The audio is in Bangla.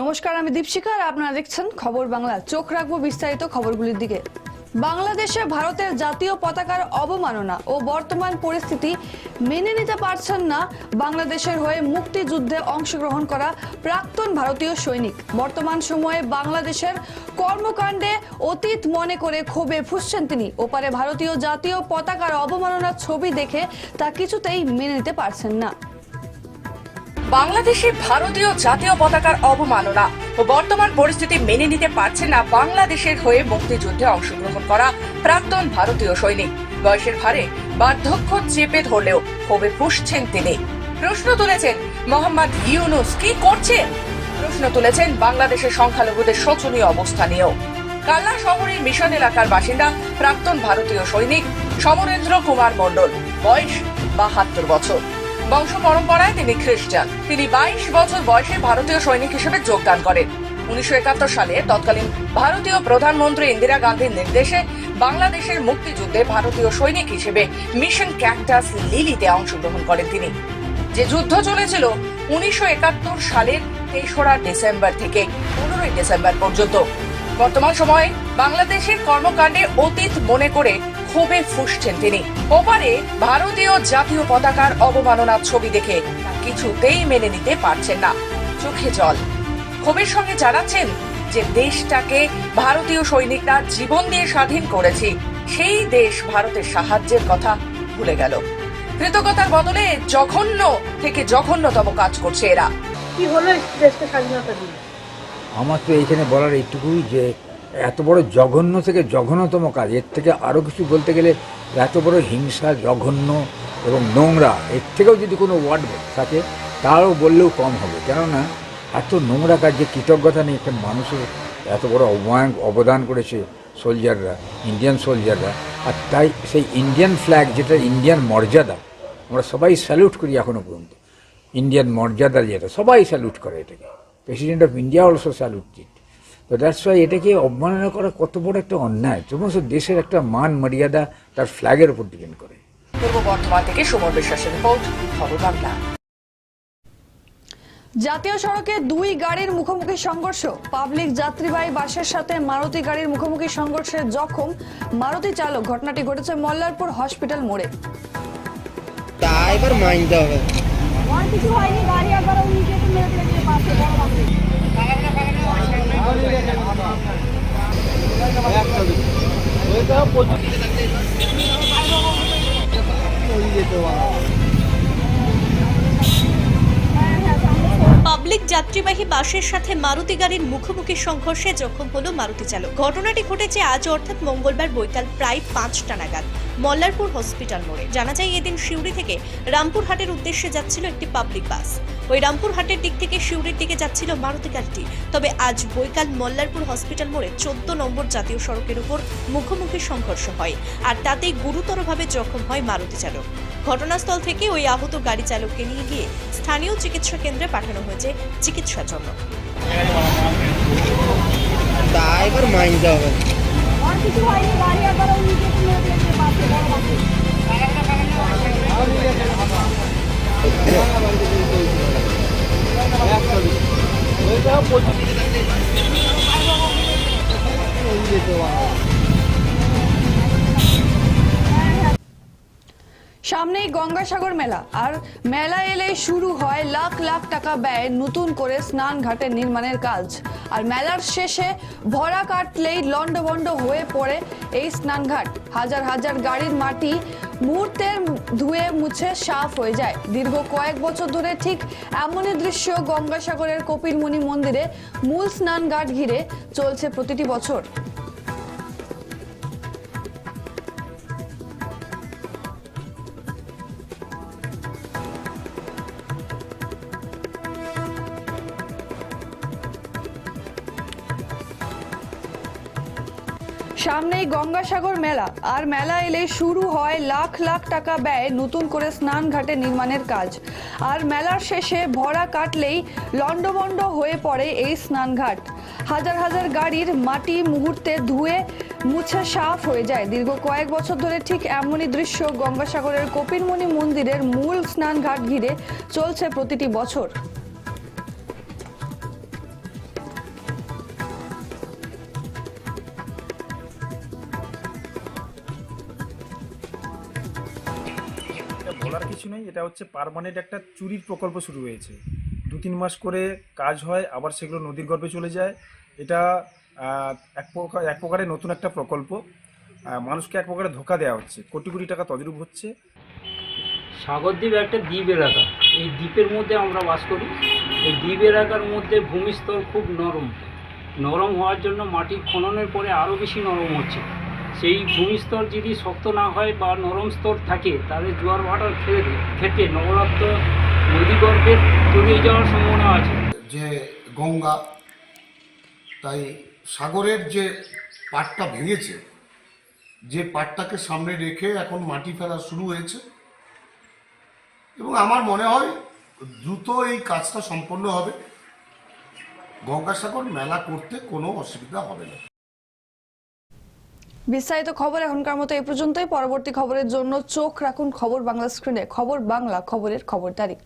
নমস্কার, আমি দীপশিখা আর আপনারা দেখছেন খবর বাংলা। চোখ রাখব বিস্তারিত খবরগুলির দিকে। বাংলাদেশে ভারতের জাতীয় পতাকার অবমাননা ও বর্তমান পরিস্থিতি মেনে নিতে পারছেন না বাংলাদেশের হয়ে মুক্তিযুদ্ধে অংশগ্রহণ করা প্রাক্তন ভারতীয় সৈনিক। বর্তমান সময়ে বাংলাদেশের কর্মকাণ্ডে অতীত মনে করে ক্ষোভে ফুসছেন তিনি। ওপারে ভারতীয় জাতীয় পতাকার অবমাননার ছবি দেখে তা কিছুতেই মেনে নিতে পারছেন না। বাংলাদেশে ভারতীয় জাতীয় পতাকার অবমাননা ও বর্তমান পরিস্থিতি মেনে নিতে পারছে না বাংলাদেশের হয়ে মুক্তিযুদ্ধে অংশগ্রহণ করা প্রাক্তন ভারতীয় সৈনিক। বয়সের ভারে বার্ধক্য চেপে ধরলেও ক্ষোভে ফুসছেন তিনি। প্রশ্ন তুলেছেন, মোহাম্মদ ইউনুস কি করছেন প্রশ্ন তুলেছেন বাংলাদেশের সংখ্যালঘুদের শোচনীয় অবস্থা নিয়েও। কাল্লা শহরের মিশন এলাকার বাসিন্দা, প্রাক্তন ভারতীয় সৈনিক সমরেন্দ্র কুমার মণ্ডল, বয়স বাহাত্তর বছর। বংশ পরম্পরায় তিনি খ্রিস্টান। তিনি বাইশ বছর বয়সে ভারতীয় সৈনিক হিসেবে যোগদান করেন। উনিশশো একাত্তর সালে তৎকালীন ভারতীয় প্রধানমন্ত্রী ইন্দিরা গান্ধীর নির্দেশে বাংলাদেশের মুক্তিযুদ্ধে ভারতীয় সৈনিক হিসেবে মিশন ক্যাকটাস লিলিতে অংশগ্রহণ করেন তিনি। যে যুদ্ধ চলেছিল উনিশশো একাত্তর সালের তেসরা ডিসেম্বর থেকে পনেরোই ডিসেম্বর পর্যন্ত। বর্তমান সময়ে বাংলাদেশের কর্মকাণ্ডে অতীত মনে করে ক্ষোভে ফুসছেন তিনি। ওপারে ভারতীয় জাতীয় পতাকার অবমাননার ছবি দেখে কিছুতেই মেনে নিতে পারছেন না। চোখে জল। ক্ষোভের সঙ্গে জানাচ্ছেন যে দেশটাকে ভারতীয় সৈনিকরা জীবন দিয়ে স্বাধীন করেছি সেই দেশ ভারতের সাহায্যের কথা ভুলে গেল। কৃতজ্ঞতার বদলে জঘন্য থেকে জঘন্যতম কাজ করছে এরা। কি হলো দেশকে স্বাধীনতা দিল আমার তো এইখানে বলার এইটুকুই যে এত বড় জঘন্য থেকে জঘন্যতম কাজ। এর থেকে আরও কিছু বলতে গেলে এত বড় হিংসা, জঘন্য এবং নোংরা, এর থেকেও যদি কোনো ওয়ার্ড থাকে তারও বললেও কম হবে। কেননা, এত নোংরা কাজ যে কৃতজ্ঞতা নেই একটা মানুষের এত বড় অবদান অবদান করেছে সোলজাররা ইন্ডিয়ান সোলজাররা আর তাই সেই ইন্ডিয়ান ফ্ল্যাগ যেটা ইন্ডিয়ান মর্যাদা, আমরা সবাই স্যালুট করি এখনও পর্যন্ত। ইন্ডিয়ান মর্যাদা যেটা, সবাই স্যালুট করে এটাকে। President of India also saluted তো দ্যাটস ওয়াই এটাকে অবমাননা করা কত বড় একটা অন্যায়। সমস্ত দেশের একটা মান মর্যাদা তার ফ্ল্যাগের উপর ডিপেন্ড করে। পূর্ব বর্ধমান থেকে সুমন বিশ্বাসের রিপোর্ট খবর বাংলা। জাতীয় সড়কে দুই গাড়ির মুখোমুখি সংঘর্ষ। পাবলিক যাত্রীবাহী বাসের সাথে মারুতি গাড়ির মুখোমুখি সংঘর্ষে জখম। মারুতি চালক ঘটনাটি ঘটেছে মল্লারপুর হসপিটাল মোড়ে। তা এবার মানতে হবে পাবলিক যাত্রীবাহী বাসের সাথে মারুতি গাড়ির মুখোমুখি সংঘর্ষে জখম হলো মারুতি চালক। ঘটনাটি ঘটেছে আজ, অর্থাৎ মঙ্গলবার বৈকাল প্রায় পাঁচটা নাগাদ মল্লারপুর হসপিটাল মোড়ে। জানা যায়, এদিন সিউড়ি থেকে রামপুরহাটের উদ্দেশ্যে যাচ্ছিল একটি পাবলিক বাস। ওই রামপুরহাটের দিক থেকে সিউড়ির দিকে যাচ্ছিল মারুতি গাড়িটি। তবে আজ বৈকাল মল্লারপুর হসপিটাল মোড়ে চোদ্দ নম্বর জাতীয় সড়কের উপর মুখোমুখি সংঘর্ষ হয়, আর তাতেই গুরুতরভাবে জখম হয় মারুতি চালক। ঘটনাস্থল থেকে ওই আহত গাড়ি চালককে নিয়ে গিয়ে স্থানীয় চিকিৎসা কেন্দ্রে পাঠানো হয়েছে চিকিৎসার জন্য। তা এবার মানতে হবে সামনেই গঙ্গাসাগর মেলা। আর মেলা এলে শুরু হয় লাখ লাখ টাকা ব্যয় নতুন করে স্নান ঘাটের নির্মাণের কাজ। আর মেলার শেষে ভরা কাটলেই লন্ডভন্ড হয়ে পড়ে এই স্নানঘাট হাজার হাজার গাড়ির মাটি মুহূর্তের ধুয়ে মুছে সাফ হয়ে যায়। দীর্ঘ কয়েক বছর ধরে ঠিক এমনই দৃশ্য গঙ্গাসাগরের কপিলমুনি মন্দিরে মূল স্নান ঘাট ঘিরে চলছে প্রতিটি বছর। সামনেই গঙ্গাসাগর মেলা। আর মেলা এলে শুরু হয় লাখ লাখ টাকা ব্যয় নতুন করে স্নান ঘাটে নির্মাণের কাজ। আর মেলার শেষে ভরা কাটলেই লন্ডভন্ড হয়ে পড়ে এই স্নানঘাট হাজার হাজার গাড়ির মাটি মুহূর্তে ধুয়ে মুছে সাফ হয়ে যায়। দীর্ঘ কয়েক বছর ধরে ঠিক এমনই দৃশ্য গঙ্গাসাগরের কপিলমণি মন্দিরের মূল স্নানঘাট ঘিরে চলছে প্রতিটি বছর। কিছু নেই, এটা হচ্ছে পারমানেন্ট একটা চুরির প্রকল্প শুরু হয়েছে। দু তিন মাস করে কাজ হয়, আবার সেগুলো নদীর গর্ভে চলে যায়। এটা এক প্রকার এক প্রকারের নতুন একটা প্রকল্প। মানুষকে এক প্রকারে ধোকা দেওয়া হচ্ছে। কোটি কোটি টাকা তদরূপ হচ্ছে। সাগরদ্বীপ একটা দ্বীপ এলাকা। এই দ্বীপের মধ্যে আমরা বাস করি। এই দ্বীপ এলাকার মধ্যে ভূমিস্তর খুব নরম। নরম হওয়ার জন্য মাটি খননের পরে আরও বেশি নরম হচ্ছে। সেই ভূমিস্তর যদি শক্ত না হয় বা নরম স্তর থাকে, তাহলে জোয়ার ভাটার খেতে নবরাত্র নদীগর্ভে তলিয়ে যাওয়ার সম্ভাবনা আছে। যে গঙ্গা, তাই সাগরের যে পাটটা ভেঙেছে, যে পাটটাকে সামনে রেখে এখন মাটি ফেলা শুরু হয়েছে। এবং আমার মনে হয় দ্রুত এই কাজটা সম্পন্ন হবে। গঙ্গাসাগর মেলা করতে কোনো অসুবিধা হবে না। বিস্তারিত খবর এখনকার মতো এই পর্যন্তই। পরবর্তী খবরের জন্য চোখ রাখুন খবর বাংলা স্ক্রিনে। খবর বাংলা, খবরের খবরদারি